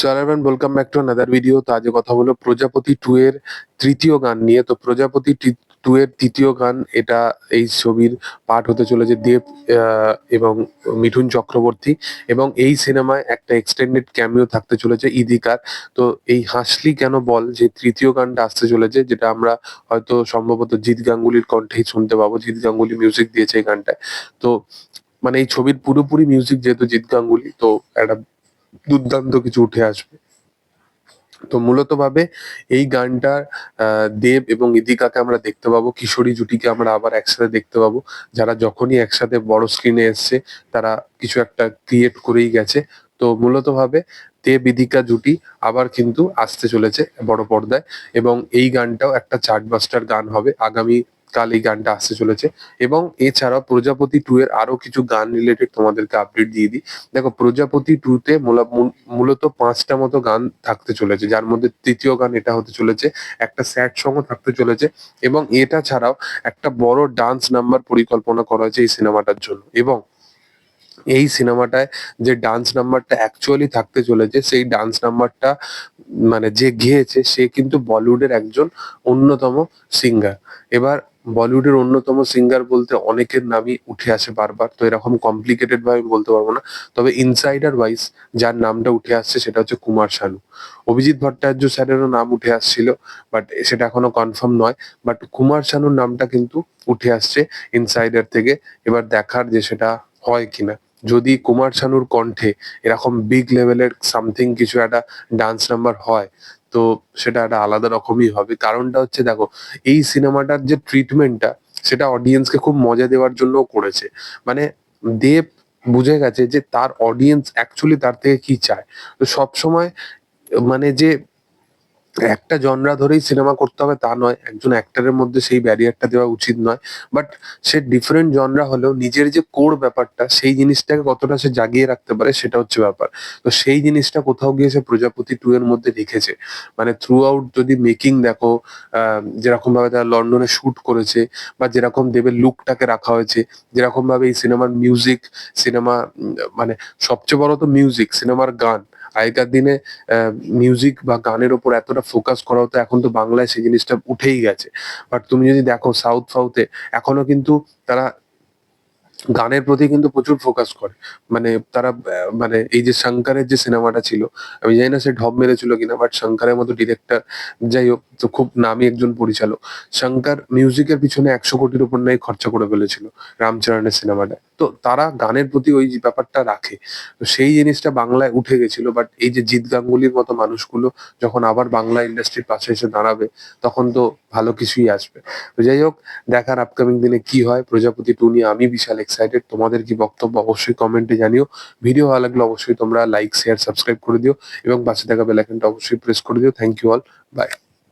সারাবান welcome back to another video তো আজকে কথা হলো প্রজাপতি টু এর তৃতীয় গান নিয়ে। তো প্রজাপতি টু এর তৃতীয় গান, এটা এই ছবির পাঠ হতে চলেছে দেব এবং মিঠুন চক্রবর্তী। এবং এই সিনেমায় একটা এক্সটেন্ডেড ক্যামিও থাকতে চলেছে ইদিকার। তো এই হাসলি কেন বল, যে তৃতীয় গানটা আসতে চলেছে, যেটা আমরা হয়তো সম্ভবত জিৎ গাঙ্গুলির কণ্ঠেই শুনতে পাবো। জিৎ গাঙ্গুলি মিউজিক দিয়েছে এই গানটায়। তো মানে এই ছবির পুরোপুরি মিউজিক যেহেতু জিৎ গাঙ্গুলি, তো একটা দুর্দান্ত কিছু উঠে আসবে। তো মূলত ভাবে এই গানটার দেব এবং ইদিকাকে আমরা দেখতে পাবো, কিশোরী জুটিকে আমরা আবার একসাথে দেখতে পাবো। যারা যখনই একসাথে বড় স্ক্রিনে এসছে, তারা কিছু একটা ক্রিয়েট করেই গেছে। তো মূলত ভাবে দেব ইদিকা জুটি আবার কিন্তু আসতে চলেছে বড় পর্দায় এবং এই গানটাও একটা চার্টবাস্টার গান হবে। আগামী কাল এই গানটা আসতে চলেছে এবং এছাড়াও প্রজাপতি টু এর আরও কিছু গান রিলেটেড তোমাদেরকে আপডেট দিয়ে দিই। দেখো, প্রজাপতি টু তে মূলত পাঁচটা মতো গান থাকতে চলেছে, যার মধ্যে তৃতীয় গান এটা হতে চলেছে, একটা স্যাড সঙ্গও থাকতে চলেছে এবং এটা ছাড়াও একটা বড় ডান্স নাম্বার পরিকল্পনা করা হয়েছে এই সিনেমাটার জন্য এবং এই সিনেমাটায় যে ডান্স নাম্বারটা অ্যাকচুয়ালি থাকতে চলেছে, সেই ডান্স নাম্বারটা মানে যে গেয়েছে, সে কিন্তু বলিউডের একজন অন্যতম সিঙ্গার এবার বলিউডের অন্যতম সিঙ্গার বলতে অনেকের নামই উঠে আসে বারবার, তো এরকম কমপ্লিকেটেড ভাবে আমি বলতে পারব না। তবে ইনসাইডার ওয়াইজ যার নামটা উঠে আসছে সেটা হচ্ছে কুমার শানু। অভিজিৎ ভট্টাচার্য স্যারেরও নাম উঠে আসছিল বাট সেটা এখনও কনফার্ম নয়। বাট কুমার শানুর নামটা কিন্তু উঠে আসছে ইনসাইডার থেকে। এবার দেখার যে সেটা হয় কিনা। যদি কুমার শানুর কণ্ঠে এরকম বিগ লেভেলের সামথিং কিছু একটা ডান্স নাম্বার হয়, তো সেটা একটা আলাদা রকমই হবে। কারণটা হচ্ছে দেখো, এই সিনেমাটার যে ট্রিটমেন্টটা সেটা অডিয়েন্সকে খুব মজা দেওয়ার জন্য করেছে। মানে দেব বুঝে গেছে যে তার অডিয়েন্স অ্যাকচুয়ালি তার থেকে কি চায়। তো সবসময় মানে যে একটা জনরা ধরেই সিনেমা করতে হবে, তা নয়। একজন অ্যাক্টরের মধ্যে সেই ব্যারিয়ারটা দেওয়া উচিত নয়। বাট সে ডিফারেন্ট জনরা হলেও নিজের যে কোর ব্যাপারটা, সেই জিনিসটাকে কতটা সে জাগিয়ে রাখতে পারে, সেটা হচ্ছে ব্যাপার। তো সেই জিনিসটা কোথাও গিয়ে সে প্রজাপতি টু এর মধ্যে রেখেছে। মানে থ্রু আউট যদি মেকিং দেখো যেরকম ভাবে তারা লন্ডনে শুট করেছে, বা যেরকম দেবের লুকটাকে রাখা হয়েছে যেরকম ভাবে এই সিনেমার মিউজিক সিনেমা মানে সবচেয়ে বড় তো মিউজিক সিনেমার গান। আগেকার দিনে মিউজিক বা গানের ওপর এতটা ফোকাস করা হতো, এখন তো বাংলায় সেই জিনিসটা উঠেই গেছে। বাট তুমি যদি দেখো সাউথ ফাউথে এখনও কিন্তু তারা গানের প্রতি কিন্তু প্রচুর ফোকাস করে। মানে তারা মানে এই যে শঙ্করের যে সিনেমাটা ছিল, আমি জানি না সে ঢপ মেরেছিল কিনা বাট শঙ্করের মতো ডিরেক্টর যাই হোক তো খুব নামি একজন পরিচালক। শঙ্কর মিউজিকের পিছনে একশো কোটির উপর নাই খরচা করে ফেলেছিল রামচরণের সিনেমাটা। তো তারা গানের প্রতি ওই ব্যাপারটা রাখে। সেই জিনিসটা বাংলায় উঠে গেছিল বাট এই যে জিৎ গাঙ্গুলির মতো মানুষগুলো যখন আবার বাংলা ইন্ডাস্ট্রির পাশে এসে দাঁড়াবে, তখন তো ভালো কিছুই আসবে। যাই হোক, দেখার আপকামিং দিনে কি হয়, প্রজাপতি টু নিয়ে আমি বিশাল এক্সাইটেড তোমাদের কি বক্তব্য অবশ্যই কমেন্টে জানিও। ভিডিও ভালো লাগলে অবশ্যই তোমরা লাইক শেয়ার সাবস্ক্রাইব করে দিও এবং পাশে থাকা বেল আইকনটা অবশ্যই প্রেস করে দিও। Thank you all by